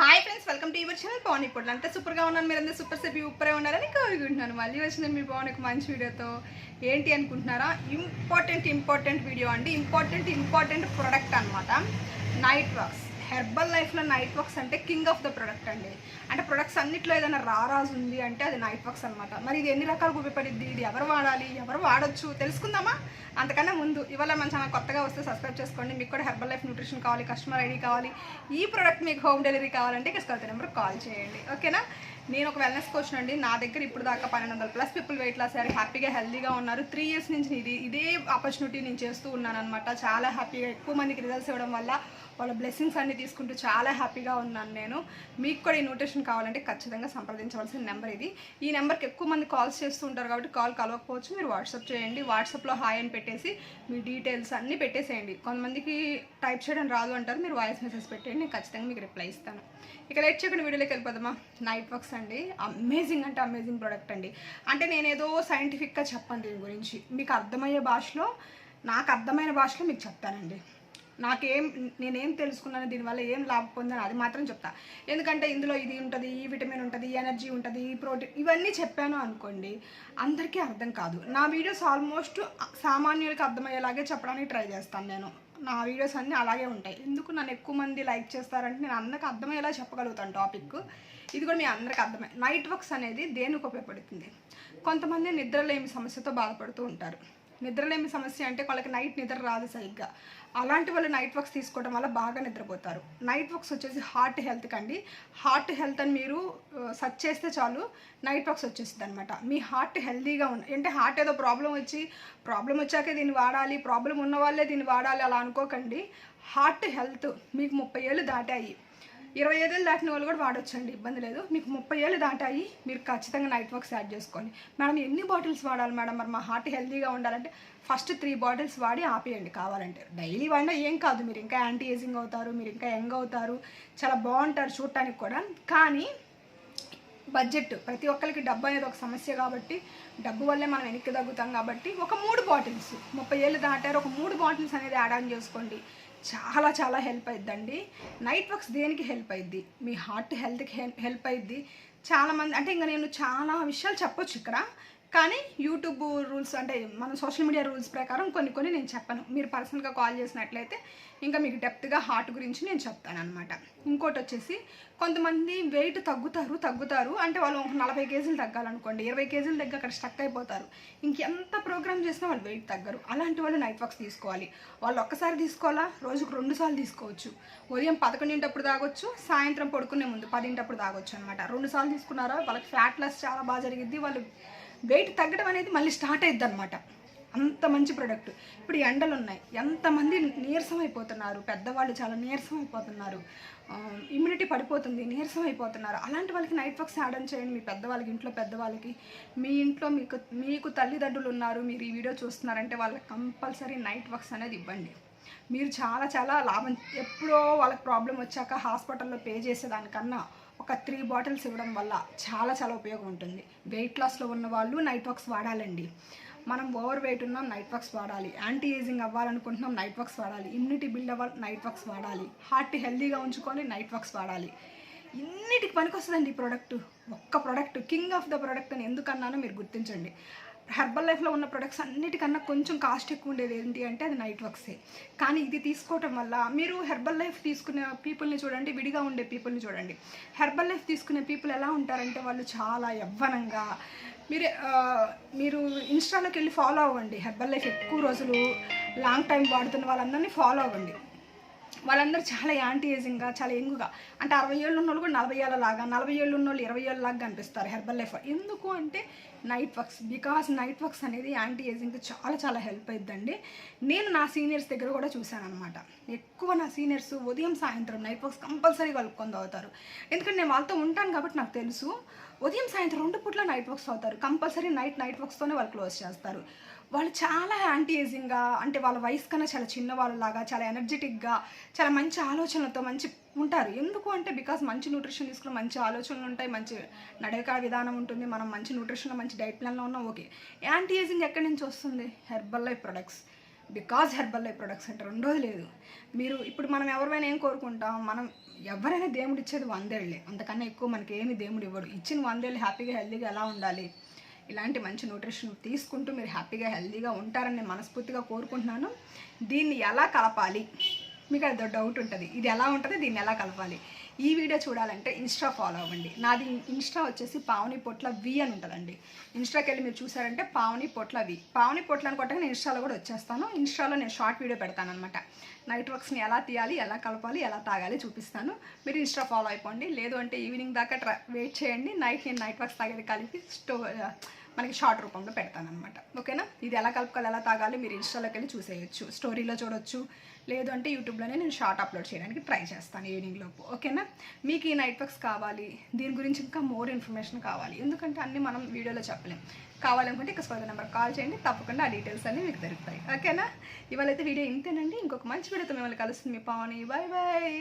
Hi friends welcome to your channel Pavan ఇప్పుడు అంతా సూపర్గా ఉన్నాను అందరూ సూపర్ సెపి ఉప్పరే ఉన్నారని కోరుకుంటున్నాను. మళ్ళీ వచ్చిన మీ పవన్ ఒక మంచి వీడియోతో. ఏంటి అనుకుంటున్నారా? ఇంపార్టెంట్ ఇంపార్టెంట్ వీడియో అండి. ఇంపార్టెంట్ ఇంపార్టెంట్ ప్రొడక్ట్ అనమాట నైట్ వాక్స్ హెర్బల్ లైఫ్లో నైట్ వర్క్స్ అంటే కింగ్ ఆఫ్ ద ప్రొడక్ట్ అండి. అంటే ప్రొడక్ట్స్ అన్నిట్లో ఏదైనా రారాజు ఉంది అంటే అది నైట్ వర్క్స్ అనమాట మరి ఇది ఎన్ని రకాలు ఉపయోగపడిద్ది ఇది ఎవరు వాడాలి? ఎవరు వాడొచ్చు? తెలుసుకుందామా? అంతకన్నా ముందు ఇవాళ మన ఛానల్ కొత్తగా వస్తే సబ్స్క్రైబ్ చేసుకోండి. మీకు కూడా హెర్బల్ లైఫ్ న్యూట్రిషన్ కావాలి కస్టమర్ ఐడి కావాలి. ఈ ప్రోడక్ట్ మీకు హోమ్ డెలివరీ కావాలంటే ఇక్కడ స్కౌత నెంబర్ కాల్ చేయండి. ఓకేనా? నేను ఒక వెల్నెస్ కోచ్ అండి. నా దగ్గర ఇప్పుడు దాకా పన్నెండు వందల ప్లస్ పీపుల్ వెయిట్ లాస్ అయ్యారు. హ్యాపీగా హెల్దీగా ఉన్నారు. త్రీ ఇయర్స్ నుంచి ఇది ఇదే ఆపర్చునిటీ నేను చేస్తూ ఉన్నాను అనమాట చాలా హ్యాపీగా ఎక్కువ మందికి రిజల్ట్స్ ఇవ్వడం వల్ల వాళ్ళ బ్లెస్సింగ్స్ అన్ని తీసుకుంటూ చాలా హ్యాపీగా ఉన్నాను నేను. మీకు కూడా ఈ నోటేషన్ కావాలంటే ఖచ్చితంగా సంప్రదించవలసిన నెంబర్ ఇది. ఈ నెంబర్కి ఎక్కువ మంది కాల్స్ చేస్తూ ఉంటారు కాబట్టి కాల్ కలవకపోవచ్చు. మీరు వాట్సాప్ చేయండి. వాట్సాప్లో హాయ్ అని పెట్టేసి మీ డీటెయిల్స్ అన్నీ పెట్టేసేయండి. కొంతమందికి టైప్ చేయడం రాదు అంటారు. మీరు వాయిస్ మెసేజ్ పెట్టేయండి. నేను ఖచ్చితంగా మీకు రిప్లై ఇస్తాను. ఇక లేట్ చేయకుండా వీడియోలోకి వెళ్ళిపోదామా? నైట్ వర్క్స్ అండి. అమేజింగ్ అంటే అమేజింగ్ ప్రోడక్ట్ అండి. అంటే నేనేదో సైంటిఫిక్గా చెప్పను దీని గురించి. మీకు అర్థమయ్యే భాషలో నాకు అర్థమైన భాషలో మీకు చెప్తానండి. నాకేం నేనేం తెలుసుకున్నాను దీనివల్ల ఏం లాభం పొందాను అది మాత్రం చెప్తా. ఎందుకంటే ఇందులో ఇది ఉంటుంది ఈ విటమిన్ ఉంటుంది ఈ ఎనర్జీ ఉంటుంది ఈ ప్రోటీన్ ఇవన్నీ చెప్పాను అనుకోండి అందరికీ అర్థం కాదు. నా వీడియోస్ ఆల్మోస్ట్ సామాన్యులకు అర్థమయ్యేలాగే చెప్పడానికి ట్రై చేస్తాను నేను. నా వీడియోస్ అన్నీ అలాగే ఉంటాయి. ఎందుకు నన్ను ఎక్కువ మంది లైక్ చేస్తారంటే నేను అందరికి అర్థమయ్యేలా చెప్పగలుగుతాను టాపిక్. ఇది కూడా మీ అందరికి అర్థమై నైట్ వర్క్స్ అనేది దేనికి ఉపయోగపడుతుంది? కొంతమంది నిద్రలేమి సమస్యతో బాధపడుతూ ఉంటారు. నిద్రలేమి సమస్య అంటే వాళ్ళకి నైట్ నిద్ర రాదు సరిగ్గా. అలాంటి వాళ్ళు నైట్ వర్క్స్ తీసుకోవడం వల్ల బాగా నిద్రపోతారు. నైట్ వర్క్స్ వచ్చేసి హార్ట్ హెల్త్కి అండి హార్ట్ హెల్త్ అని మీరు సర్చ్ చేస్తే చాలు నైట్ వర్క్స్ వచ్చేస్తుంది అనమాట మీ హార్ట్ హెల్తీగా ఉన్న అంటే హార్ట్ ఏదో ప్రాబ్లం వచ్చి ప్రాబ్లం వచ్చాకే దీన్ని వాడాలి ప్రాబ్లం ఉన్న వాళ్ళే దీన్ని వాడాలి అలా అనుకోకండి. హార్ట్ హెల్త్ మీకు ముప్పై ఏళ్ళు దాటాయి. ఇరవై ఐదేళ్ళు దాటిన వాళ్ళు కూడా వాడొచ్చండి ఇబ్బంది లేదు. మీకు ముప్పై ఏళ్ళు దాటాయి మీరు ఖచ్చితంగా నైట్ వర్క్స్ యాడ్ చేసుకోండి. మేడం ఎన్ని బాటిల్స్ వాడాలి మేడం? మరి మా హార్ట్ హెల్తీగా ఉండాలంటే ఫస్ట్ త్రీ బాటిల్స్ వాడి ఆపేయండి కావాలంటే. డైలీ వాడినా ఏం కాదు మీరు ఇంకా యాంటీ ఏజింగ్ అవుతారు మీరు ఇంకా యంగ్ అవుతారు చాలా బాగుంటారు చూడటానికి కూడా. కానీ బడ్జెట్. ప్రతి ఒక్కరికి డబ్బు అనేది ఒక సమస్య కాబట్టి డబ్బు వల్లే మనం వెనక్కి తగ్గుతాం కాబట్టి ఒక మూడు బాటిల్స్. ముప్పై ఏళ్ళు దాటారు ఒక మూడు బాటిల్స్ అనేది యాడ్ ఆన్ చేసుకోండి. చాలా చాలా హెల్ప్ అయిద్దండి. నైట్ వర్క్స్ దేనికి హెల్ప్ అయిద్ది? మీ హార్ట్ హెల్త్కి హెల్ప్ అయిద్ది. చాలామంది అంటే ఇంకా నేను చాలా విషయాలు చెప్పొచ్చు ఇక్కడ. కానీ యూట్యూబ్ రూల్స్ అంటే మన సోషల్ మీడియా రూల్స్ ప్రకారం కొన్ని కొన్ని నేను చెప్పను. మీరు పర్సనల్గా కాల్ చేసినట్లయితే ఇంకా మీకు డెప్త్గా హార్ట్ గురించి నేను చెప్తాను అనమాట ఇంకోటి వచ్చేసి కొంతమంది వెయిట్ తగ్గుతారు తగ్గుతారు. అంటే వాళ్ళు ఒక నలభై కేజీలు తగ్గాలనుకోండి ఇరవై కేజీలు దగ్గర అక్కడ స్టక్ అయిపోతారు. ఇంకెంత ప్రోగ్రామ్ చేసినా వాళ్ళు వెయిట్ తగ్గరు. అలాంటి వాళ్ళు నైట్ వర్క్స్ తీసుకోవాలి. వాళ్ళు ఒక్కసారి తీసుకోవాలా? రోజుకు రెండు సార్లు తీసుకోవచ్చు. ఉదయం పదకొండింటప్పుడు తాగొచ్చు సాయంత్రం పడుకునే ముందు పదింటప్పుడు తాగొచ్చు అనమాట రెండు సార్లు తీసుకున్నారా? వాళ్ళకి ఫ్యాట్ లాస్ చాలా బాగా జరిగిద్ది. వాళ్ళు వెయిట్ తగ్గడం అనేది మళ్ళీ స్టార్ట్ అయిద్ది అనమాట అంత మంచి ప్రోడక్ట్ ఇప్పుడు ఎండలు ఉన్నాయి. ఎంతమంది నీరసం అయిపోతున్నారు? పెద్దవాళ్ళు చాలా నీరసం అయిపోతున్నారు. ఇమ్యూనిటీ పడిపోతుంది నీరసం అయిపోతున్నారు. అలాంటి వాళ్ళకి నైట్ వర్క్స్ యాడ్ చేయండి. మీ పెద్దవాళ్ళకి ఇంట్లో పెద్దవాళ్ళకి. మీ ఇంట్లో మీకు మీకు తల్లిదండ్రులు ఉన్నారు. మీరు ఈ వీడియో చూస్తున్నారంటే వాళ్ళకి కంపల్సరీ నైట్ వర్క్స్ అనేది ఇవ్వండి. మీరు చాలా చాలా లాభం. ఎప్పుడో వాళ్ళకి ప్రాబ్లం వచ్చాక హాస్పిటల్లో పే చేసేదానికన్నా ఒక త్రీ బాటిల్స్ ఇవ్వడం వల్ల చాలా చాలా ఉపయోగం ఉంటుంది. వెయిట్ లాస్లో ఉన్న వాళ్ళు నైట్ వర్క్స్ వాడాలండి. మనం ఓవర్ వెయిట్ ఉన్నాం నైట్ వర్క్స్ వాడాలి. యాంటీ ఏజింగ్ అవ్వాలనుకుంటున్నాం నైట్ వర్క్స్ వాడాలి. ఇమ్యూనిటీ బిల్డ్ అవ్వాలి నైట్ వర్క్స్ వాడాలి. హార్ట్ హెల్దీగా ఉంచుకొని నైట్ వర్క్స్ వాడాలి. ఇన్నిటికి పనికొస్తుందండి ఈ ప్రోడక్ట్. ఒక్క product king of the product అని ఎందుకన్నానో మీరు గుర్తించండి. హెర్బల్ లైఫ్లో ఉన్న ప్రొడక్ట్స్ అన్నిటికన్నా కొంచెం కాస్ట్ ఎక్కువ ఉండేది ఏంటి అంటే అది నైట్ వర్క్సే కానీ ఇది తీసుకోవటం వల్ల మీరు హెర్బల్ లైఫ్ తీసుకునే పీపుల్ని చూడండి విడిగా ఉండే పీపుల్ని చూడండి. హెర్బల్ లైఫ్ తీసుకునే పీపుల్ ఎలా ఉంటారంటే వాళ్ళు చాలా యవ్వనంగా. మీరు మీరు ఇన్స్టాలోకి వెళ్ళి ఫాలో అవ్వండి. హెర్బల్ లైఫ్ ఎక్కువ రోజులు లాంగ్ టైం వాడుతున్న వాళ్ళందరినీ ఫాలో అవ్వండి. వాళ్ళందరూ చాలా యాంటీ ఏజింగ్గా చాలా యంగ్గా. అంటే అరవై ఏళ్ళు ఉన్న వాళ్ళు కూడా నలభై ఏళ్ళ లాగా నలభై ఏళ్ళు ఉన్న వాళ్ళు ఇరవై ఏళ్ళ లాగా కనిపిస్తారు హెర్బల్ లైఫ్. ఎందుకు అంటే night works because night works అనేది యాంటీ ఏజింగ్కి చాలా చాలా హెల్ప్ అవుతుందండి నేను నా సీనియర్స్ దగ్గర కూడా చూశాను అనమాట ఎక్కువ నా సీనియర్స్ ఉదయం సాయంత్రం నైట్ వర్క్స్ కంపల్సరీ కలుపుకొని అవుతారు ఎందుకంటే నేను వాళ్ళతో ఉంటాను కాబట్టి నాకు తెలుసు. ఉదయం సాయంత్రం రెండు పూట్ల నైట్ వర్క్స్ అవుతారు. కంపల్సరీ నైట్ నైట్ వర్క్స్తోనే వాళ్ళు క్లోజ్ చేస్తారు. వాళ్ళు చాలా యాంటీ ఏజింగ్గా అంటే వాళ్ళ వయసు కన్నా చాలా చిన్న వాళ్ళలాగా చాలా ఎనర్జెటిక్గా చాలా మంచి ఆలోచనలతో మంచి ఉంటారు. ఎందుకు అంటే బికాస్ మంచి న్యూట్రిషన్ తీసుకుని మంచి ఆలోచనలు ఉంటాయి మంచి నడక విధానం ఉంటుంది మనం మంచి న్యూట్రిషన్లో మంచి డైట్ ప్లాన్లో ఉన్నాం ఓకే యాంటీ ఏజింగ్ ఎక్కడి నుంచి వస్తుంది? Herbal life products because herbal life products అంటే రెండోది లేదు. మీరు ఇప్పుడు మనం ఎవరివైనా ఏం కోరుకుంటాం? మనం ఎవరైనా దేవుడు ఇచ్చేది వందేళ్ళే. అంతకన్నా ఎక్కువ మనకి ఏమి దేవుడు ఇవ్వడు. ఇచ్చిన వందేళ్ళు హ్యాపీగా హెల్తీగా ఎలా ఉండాలి? ఇలాంటి మంచి న్యూట్రిషన్ తీసుకుంటూ మీరు హ్యాపీగా హెల్తీగా ఉంటారని నేను మనస్ఫూర్తిగా కోరుకుంటున్నాను. దీన్ని ఎలా కలపాలి? మీకు అది డౌట్ ఉంటుంది. ఇది ఎలా ఉంటుంది? దీన్ని ఎలా కలపాలి? ఈ వీడియో చూడాలంటే ఇన్స్టా ఫాలో అవ్వండి. నాది ఇన్స్టా వచ్చేసి పావని పొట్ల వి అని ఉంటుందండి. ఇన్స్టాకి వెళ్ళి మీరు చూసారంటే పావని పొట్ల వి పావని పొట్ల అని కొట్టగా నేను ఇన్స్టాలో కూడా వచ్చేస్తాను. ఇన్స్టాలో నేను షార్ట్ వీడియో పెడతాను అనమాట నైట్ వర్క్స్ని ఎలా తీయాలి? ఎలా కలపాలి? ఎలా తాగాలి? చూపిస్తాను. మీరు ఇన్స్టా ఫాలో అయిపోండి. లేదు అంటే ఈవినింగ్ దాకా వెయిట్ చేయండి. నైట్ నేను నైట్ వర్క్స్ తాగేది కలిపి స్టో మనకి షార్ట్ రూపంలో పెడతాను అనమాట ఓకేనా? ఇది ఎలా కలుపుకోవాలి ఎలా తాగాలి మీరు ఇన్స్టాలోకి వెళ్ళి చూసేయచ్చు. స్టోరీలో చూడొచ్చు. లేదు అంటే యూట్యూబ్లోనే నేను షార్ట్ అప్లోడ్ చేయడానికి ట్రై చేస్తాను ఈవినింగ్ లోపు. ఓకేనా? మీకు ఈ నైట్ వర్క్స్ కావాలి. దీని గురించి ఇంకా మోర్ ఇన్ఫర్మేషన్ కావాలి. ఎందుకంటే అన్నీ మనం వీడియోలో చెప్పలేం. కావాలనుకుంటే ఇక స్కోర్ నెంబర్ కాల్ చేయండి. తప్పకుండా ఆ డీటెయిల్స్ అన్నీ మీకు దొరుకుతాయి. ఓకేనా? ఇవాళైతే వీడియో ఇంతేనండి. ఇంకొక మంచి వీడియోతో మిమ్మల్ని కలుస్తుంది మీ పావని. Bye bye